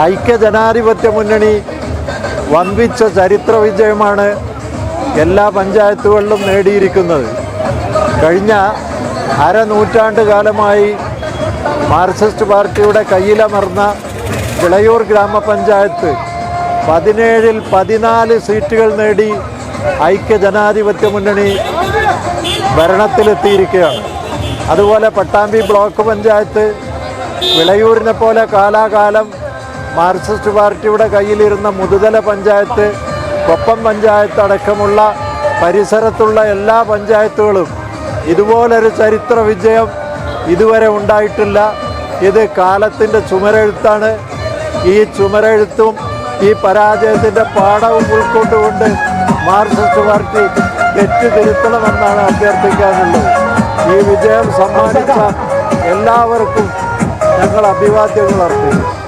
ഐക്യജനാധിപത്യ മുന്നണി വമ്പിച്ച ചരിത്ര വിജയമാണ് എല്ലാ പഞ്ചായത്തുകളിലും നേടിയിരിക്കുന്നത്. കഴിഞ്ഞ അരനൂറ്റാണ്ട് കാലമായി മാർക്സിസ്റ്റ് പാർട്ടിയുടെ കയ്യിലമർന്ന വിളയൂർ ഗ്രാമപഞ്ചായത്ത് പതിനേഴിൽ പതിനാല് സീറ്റുകൾ നേടി ഐക്യജനാധിപത്യ മുന്നണി ഭരണത്തിലെത്തിയിരിക്കുകയാണ്. അതുപോലെ പട്ടാമ്പി ബ്ലോക്ക് പഞ്ചായത്ത് വിളയൂരിനെ പോലെ കാലാകാലം മാർക്സിസ്റ്റ് പാർട്ടിയുടെ കയ്യിലിരുന്ന മുതുതല പഞ്ചായത്ത് കൊപ്പം പഞ്ചായത്ത് അടക്കമുള്ള പരിസരത്തുള്ള എല്ലാ പഞ്ചായത്തുകളും ഇതുപോലൊരു ചരിത്ര വിജയം ഇതുവരെ ഉണ്ടായിട്ടില്ല. ഇത് കാലത്തിന്റെ ചുമരെഴുത്താണ്. ഈ ചുമരെഴുത്തും ഈ പരാജയത്തിന്റെ പാഠവും ഉൾക്കൊണ്ടുകൊണ്ട് മാർക്സിസ്റ്റ് പാർട്ടി തെറ്റ് തിരുത്തണമെന്നാണ് അഭ്യർത്ഥിക്കാനുള്ളത്. ഈ വിജയം സമ്മാനിച്ച എല്ലാവർക്കും ഞങ്ങൾ അഭിവാദ്യങ്ങൾ അർപ്പിക്കുന്നു.